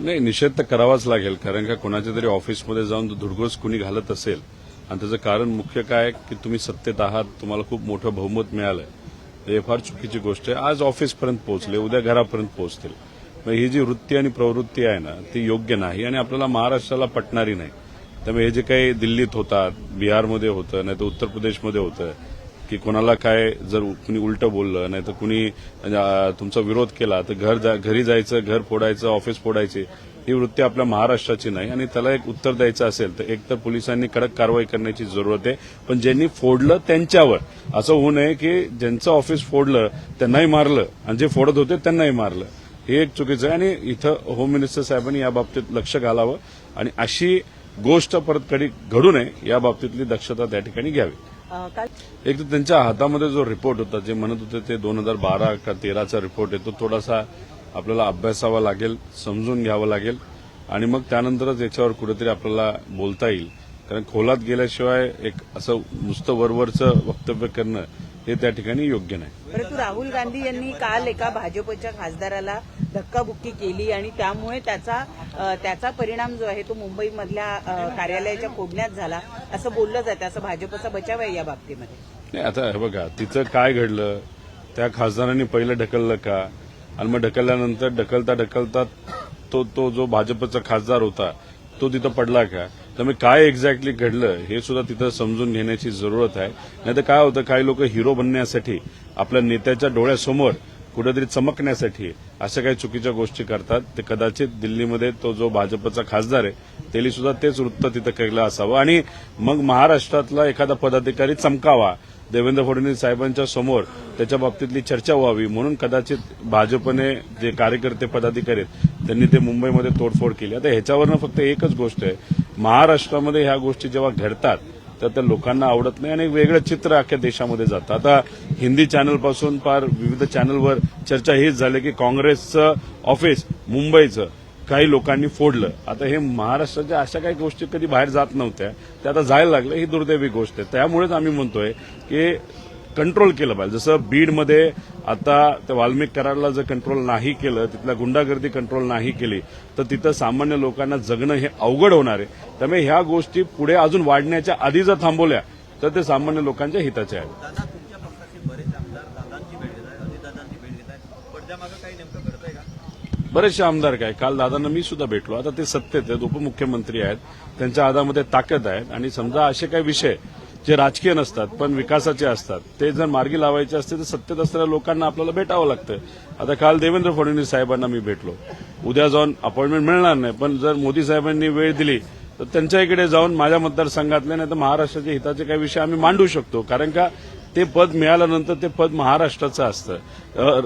नाही निषेध तर करावाच लागेल कारण का कोणाच्या तरी ऑफिसमध्ये जाऊन धुडगोस कुणी घालत असेल आणि त्याचं कारण मुख्य काय की तुम्ही सत्तेत आहात तुम्हाला खूप मोठं बहुमत मिळालंय. हे फार चुकीची गोष्ट आहे. आज ऑफिसपर्यंत पोहोचले उद्या घरापर्यंत पोहोचतील. मग ही जी वृत्ती आणि प्रवृत्ती आहे ना ती योग्य नाही आणि आपल्याला महाराष्ट्राला पटणारी नाही. त्यामुळे हे जे काही दिल्लीत होतात बिहारमध्ये होतं नाही तर उत्तर प्रदेशमध्ये होतं की कोणाला काय जर कुणी उलटं बोललं नाही तर कुणी तुमचा विरोध केला तर घर जा- घरी जायचं घर फोडायचं ऑफिस फोडायची ही वृत्ती आपल्या महाराष्ट्राची नाही. आणि त्याला एक उत्तर द्यायचं असेल तर एक तर पोलिसांनी कडक कारवाई करण्याची जरूरत आहे. पण ज्यांनी फोडलं त्यांच्यावर असं होऊ नये की ज्यांचं ऑफिस फोडलं त्यांनाही मारलं आणि जे फोडत होते त्यांनाही मारलं. हे एक चुकीचं आहे. आणि इथं होम मिनिस्टर साहेबांनी या बाबतीत लक्ष घालावं. आणि अशी गोष्ट परत कधी घडू नये या बाबतीतली दक्षता त्या ठिकाणी घ्यावी. काय एक तर त्यांच्या हातामध्ये जो रिपोर्ट होता जे म्हणत होते ते दोन हजार बारा का तेराचा रिपोर्ट आहे तो थोडासा आपल्याला अभ्यासावा लागेल समजून घ्यावा लागेल आणि मग त्यानंतरच याच्यावर कुठेतरी आपल्याला बोलता येईल. कारण खोलात गेल्याशिवाय एक असं नुसतं वरवरचं वक्तव्य करणं हे त्या ठिकाणी योग्य नाही. परंतु राहुल गांधी यांनी काल एका भाजपच्या खासदाराला धक्काबुक्की केली आणि त्यामुळे त्याचा त्याचा परिणाम जो आहे तो मुंबईमधल्या कार्यालयाच्या कोबण्यात झाला असं बोललं जातं. असं भाजपचा बचाव आहे या बाबतीमध्ये. नाही आता हे बघा तिचं काय घडलं? त्या खासदारांनी पहिलं ढकललं का? आणि मग ढकलल्यानंतर ढकलता ढकलता तो तो जो भाजपचा खासदार होता तो तिथं पडला का? त्यामुळे काय एक्झॅक्टली घडलं हे सुद्धा तिथं समजून घेण्याची जरूरत आहे. नाही तर काय होतं काही लोक हिरो बनण्यासाठी आपल्या नेत्याच्या डोळ्यासमोर कुठेतरी चमकण्यासाठी अशा काही चुकीच्या गोष्टी करतात. ते कदाचित दिल्लीमध्ये तो जो भाजपचा खासदार आहे त्यांनी सुद्धा तेच वृत्त तिथं केलं असावं. आणि मग महाराष्ट्रातला एखादा पदाधिकारी चमकावा देवेंद्र फडणवीस साहेबांच्या समोर त्याच्या बाबतीतली चर्चा व्हावी म्हणून कदाचित भाजपने जे कार्यकर्ते पदाधिकारी आहेत त्यांनी ते मुंबईमध्ये तोडफोड केली. आता ह्याच्यावरनं फक्त एकच गोष्ट आहे. महाराष्ट्रामध्ये ह्या गोष्टी जेव्हा घडतात तर त्या लोकांना आवडत नाही आणि वेगळं चित्र अख्ख्या देशामध्ये जातं. आता हिंदी चॅनलपासून फार विविध चॅनलवर चर्चा हीच झाली की काँग्रेसचं ऑफिस मुंबईचं काही लोकांनी फोडलं. आता हे महाराष्ट्राच्या अशा काही गोष्टी कधी बाहेर जात नव्हत्या. त्या आता जायला लागल्या ही दुर्दैवी गोष्ट आहे. त्यामुळेच आम्ही म्हणतोय की कंट्रोल केलं पाहिजे. जसं बीडमध्ये आता त्या वाल्मिक कराडला जर कंट्रोल नाही केलं तिथल्या गुंडागर्दी कंट्रोल नाही केली तर तिथं सामान्य लोकांना जगणं हे अवघड होणार आहे. त्यामुळे ह्या गोष्टी पुढे अजून वाढण्याच्या आधी जर थांबवल्या तर ते सामान्य लोकांच्या हिताच्या आहेत दादा तुमच्या पक्षाचे बरेच आमदार दादांची भेट घेत आहेत अजितदादांची भेट घेत आहेत पडद्यामागं काही नेमकं घडतंय का बरेचसे आमदार काय काल दादांना मी सुद्धा भेटलो. आता ते सत्तेत आहेत उपमुख्यमंत्री आहेत. त्यांच्या हातामध्ये ताकद आहेत आणि समजा असे काही विषय जे राजकीय नसतात पण विकासाचे असतात ते जर मार्गी लावायचे असते तर सत्तेत असलेल्या लोकांना आपल्याला भेटावं लागतं. आता काल देवेंद्र फडणवीस साहेबांना मी भेटलो. उद्या जाऊन अपॉइंटमेंट मिळणार नाही पण जर मोदी साहेबांनी वेळ दिली तर त्यांच्या इकडे जाऊन माझ्या मतदारसंघातले नाही तर महाराष्ट्राच्या हिताचे काही विषय आम्ही मांडू शकतो. कारण का ते पद मिळाल्यानंतर ते पद महाराष्ट्राचं असतं.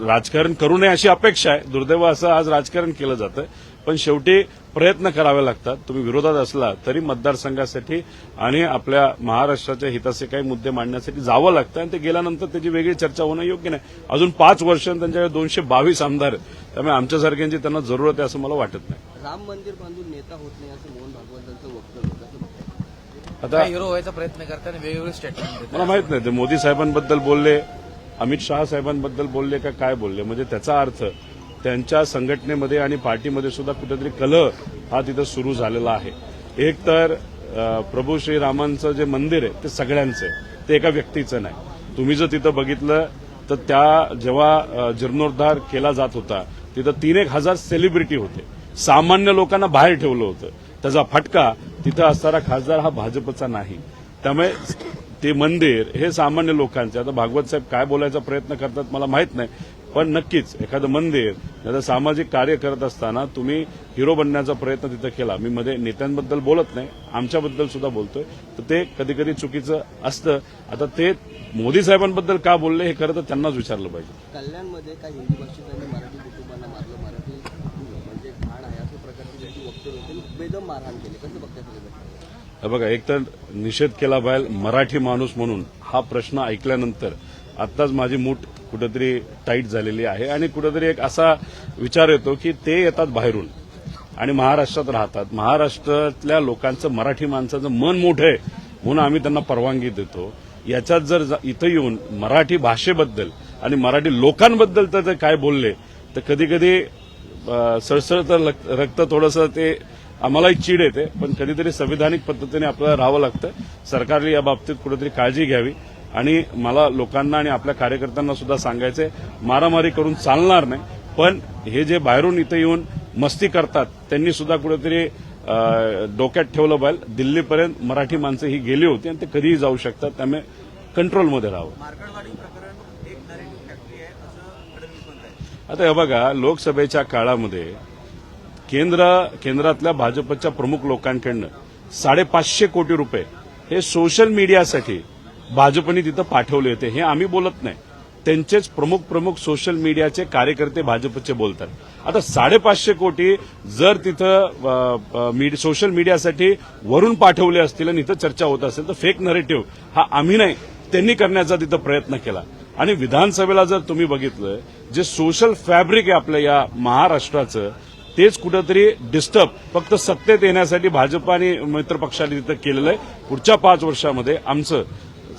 राजकारण करू नये अशी अपेक्षा आहे. दुर्दैव असं आज राजकारण केलं जातं. पण शेवटी प्रयत्न करावे लागतात. तुम्ही विरोधात असला तरी मतदारसंघासाठी आणि आपल्या महाराष्ट्राच्या हिताचे काही मुद्दे मांडण्यासाठी जावं लागतं आणि ते गेल्यानंतर त्याची वेगळी चर्चा होणं योग्य नाही. अजून पाच वर्ष त्यांच्याकडे दोनशे बावीस आमदार आहेत. त्यामुळे आमच्यासारख्यांची त्यांना जरूरत आहे असं मला वाटत नाही. राम मंदिर बांधून नेता होत नाही असं मोहन भागवतांचं वक्तव्य. आता हिरो व्हायचा प्रयत्न करताना वेगवेगळे स्टेटमेंट मला माहीत नाही ते मोदी साहेबांबद्दल बोलले अमित शहा साहेबांबद्दल बोलले का काय बोलले? म्हणजे त्याचा अर्थ त्यांच्या संघटनेमध्ये आणि पार्टीमध्ये सुद्धा कुठेतरी कलह हा तिथं सुरू झालेला आहे. एक तर प्रभू श्रीरामांचं जे मंदिर आहे ते सगळ्यांचं आहे. ते एका व्यक्तीचं नाही. तुम्ही जर तिथं बघितलं तर त्या जेव्हा जीर्णोद्धार केला जात होता तिथं तीन एक हजार सेलिब्रिटी होते. सामान्य लोकांना बाहेर ठेवलं होतं. त्याचा फटका तिथं असणारा खासदार हा भाजपचा नाही. त्यामुळे ते मंदिर हे सामान्य लोकांचे. आता भागवत साहेब काय बोलायचा प्रयत्न करतात मला माहीत नाही. पण नक्कीच एखादं मंदिर त्याचं सामाजिक कार्य करत असताना तुम्ही हिरो बनण्याचा प्रयत्न तिथं केला. मी मध्ये नेत्यांबद्दल बोलत नाही. आमच्याबद्दल सुद्धा बोलतोय. तर ते कधी कधी चुकीचं असतं. आता ते मोदी साहेबांबद्दल का बोलले हे खरं तर त्यांनाच विचारलं पाहिजे. कल्याणमध्ये काही हिंदी भाषिकांनी मराठी कुटुंबांना मारलं मराठी म्हणजे घाण आहे अशा प्रकारची त्यांची वक्तव्य होती बेदम मारहाण केली. कसं बघताय बघा एक तर निषेध केला बाहेर मराठी माणूस म्हणून हा प्रश्न ऐकल्यानंतर आत्ताच माझी मूठ कुठेतरी टाईट झालेली आहे आणि कुठेतरी एक असा विचार येतो की ते येतात बाहेरून आणि महाराष्ट्रात राहतात. महाराष्ट्रातल्या लोकांचं मराठी माणसाचं मन मोठं आहे म्हणून आम्ही त्यांना परवानगी देतो. याच्यात जर इथं येऊन मराठी भाषेबद्दल आणि मराठी लोकांबद्दल तर काय बोलले तर कधी कधी सळसळतं तर रक्त थोडंसं ते आम्हालाही चीड येते पण कधीतरी संविधानिक पद्धतीने आपल्याला राहावं लागतं. सरकारने या बाबतीत कुठेतरी काळजी घ्यावी. आणि मला लोकांना आणि आपल्या कार्यकर्त्यांना सुद्धा सांगायचंय मारामारी करून चालणार नाही पण हे जे बाहेरून इथं येऊन मस्ती करतात त्यांनी सुद्धा कुठेतरी डोक्यात ठेवलं पाहिजे. दिल्लीपर्यंत मराठी माणसं ही गेली होती आणि ते कधीही जाऊ शकतात. त्यामुळे कंट्रोलमध्ये राहावं. आता हे बघा लोकसभेच्या काळामध्ये केंद्र केंद्रातल्या भाजपच्या प्रमुख लोकांकडनं साडेपाचशे कोटी रुपये हे सोशल मीडियासाठी भाजपने तिथं पाठवले होते. हे आम्ही बोलत नाही. त्यांचेच प्रमुख प्रमुख सोशल मीडियाचे कार्यकर्ते भाजपचे बोलतात. आता साडेपाचशे कोटी जर तिथं सोशल मीडियासाठी वरून पाठवले असतील आणि इथं चर्चा होत असेल तर फेक नरेटिव्ह हा आम्ही नाही. त्यांनी करण्याचा तिथं प्रयत्न केला. आणि विधानसभेला जर तुम्ही बघितलं जे सोशल फॅब्रिक आहे आपल्या या महाराष्ट्राचं तेच कुठंतरी डिस्टर्ब फक्त सत्तेत येण्यासाठी भाजप आणि मित्रपक्षाने तिथं केलेलं आहे. पुढच्या पाच वर्षामध्ये आमचं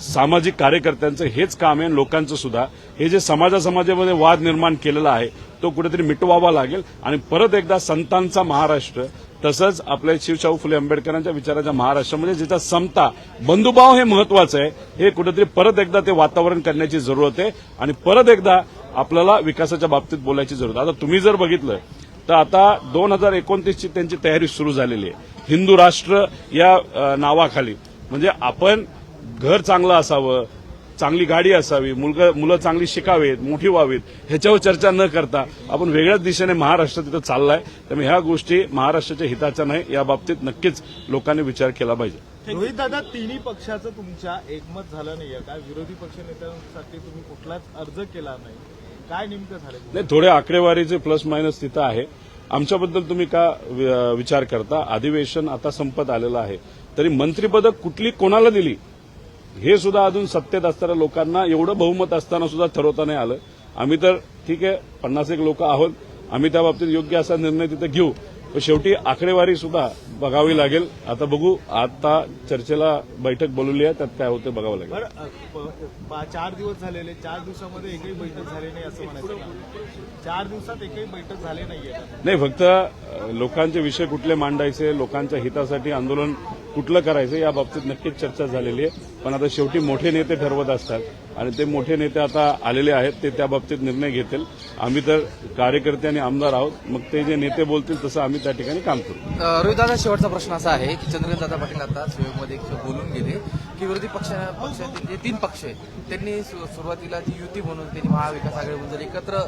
सामाजिक कार्यकर्त्यांचं हेच काम आहे लोकांचं सुद्धा. हे जे समाजा समाजामध्ये वाद निर्माण केलेला आहे तो कुठेतरी मिटवावा लागेल. आणि परत एकदा संतांचा महाराष्ट्र तसंच आपल्या शिवशाहू फुले आंबेडकरांच्या विचाराच्या महाराष्ट्रामध्ये जिचा समता बंधुभाव हे महत्वाचं आहे हे कुठेतरी परत एकदा ते वातावरण करण्याची जरूरत आहे. आणि परत एकदा आपल्याला विकासाच्या बाबतीत बोलायची जरूरत आहे. आता तुम्ही जर बघितलं तर आता दोन हजार एकोणतीसची त्यांची तयारी सुरू झालेली आहे. हिंदू राष्ट्र या नावाखाली. म्हणजे आपण घर चांगलं असावं चांगली गाडी असावी मुलगा मुलं चांगली शिकावीत मोठी व्हावीत ह्याच्यावर चर्चा न करता आपण वेगळ्याच दिशेने महाराष्ट्र तिथं चाललाय. त्यामुळे ह्या गोष्टी महाराष्ट्राच्या हिताच्या नाही या बाबतीत नक्कीच लोकांनी विचार केला पाहिजे. रोहित दादा तिन्ही पक्षाचं तुमच्या एकमत झालं नाहीये काय विरोधी पक्ष नेत्यांसाठी तुम्ही कुठलाच अर्ज केला नाही. काय नेमकं झालं नाही थोडे आकडेवारीचे प्लस मायनस तिथं आहे आमच्याबद्दल तुम्ही का वि- विचार करता? अधिवेशन आता संपत आलेलं आहे. तरी मंत्रिपद कुठली कोणाला दिली? हे सुद्धा अजून सत्तेत असणाऱ्या लोकांना एवढं बहुमत असताना सुद्धा ठरवता नाही आलं. आम्ही तर ठीक आहे पन्नास एक लोक आहोत. आम्ही त्या बाबतीत योग्य असा निर्णय तिथे घेऊ. शेवटी आकडेवारी सुद्धा बघावी लागेल. आता बघू आता चर्चेला बैठक बोलवली आहे त्यात काय होतं बघावं लागेल. चार दिवस झालेले चार दिवसामध्ये एकही बैठक झाली नाही असं म्हणायचं? चार दिवसात एकही बैठक झाली नाहीये. नाही फक्त लोकांचे विषय कुठले मांडायचे लोकांच्या हितासाठी आंदोलन कुठलं करायचं या बाबतीत नक्कीच चर्चा झालेली आहे. पण आता शेवटी मोठे नेते ठरवत असतात आणि ते मोठे नेते आता आलेले आहेत ते त्या बाबतीत निर्णय घेतील. आम्ही तर कार्यकर्ते आणि आमदार आहोत. मग ते जे नेते बोलतील तसं आम्ही त्या ठिकाणी काम करू. रोहित दादा शेवटचा प्रश्न असा आहे की चंद्रकांत दादा पाटील आता मध्ये बोलून गेले. की विरोधी पक्ष पक्षातील जे तीन पक्ष आहेत. त्यांनी सुरुवातीला जी युती म्हणून त्यांनी महाविकास आघाडी म्हणून जर एकत्र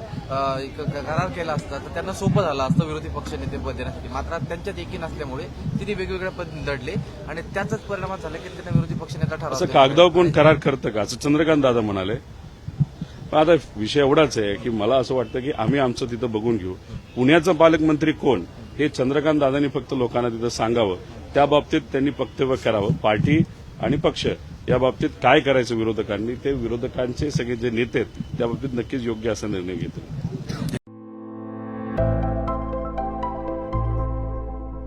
करार केला असता तर त्यांना सोपं झालं असतं विरोधी पक्ष नेते पद देण्यासाठी. मात्र त्यांच्यात एकी नसल्यामुळे तिने वेगवेगळ्या पद लढले आणि त्याचाच परिणाम झाला की त्यांना विरोधी पक्ष नेता ठरवला असं कागदावर कोण करार करतं का? असं चंद्रकांत दादा म्हणाले. पण आता विषय एवढाच आहे की मला असं वाटतं की आम्ही आमचं तिथं बघून घेऊ. पुण्याचं पालकमंत्री कोण? हे चंद्रकांत दादांनी फक्त लोकांना तिथं सांगावं. त्या बाबतीत त्यांनी वक्तव्य करावं. पार्टी आणि पक्ष या बाबतीत काय करायचं विरोधकांनी ते विरोधकांचे सगळे जे नेते आहेत त्या बाबतीत नक्कीच योग्य असा निर्णय घेतील.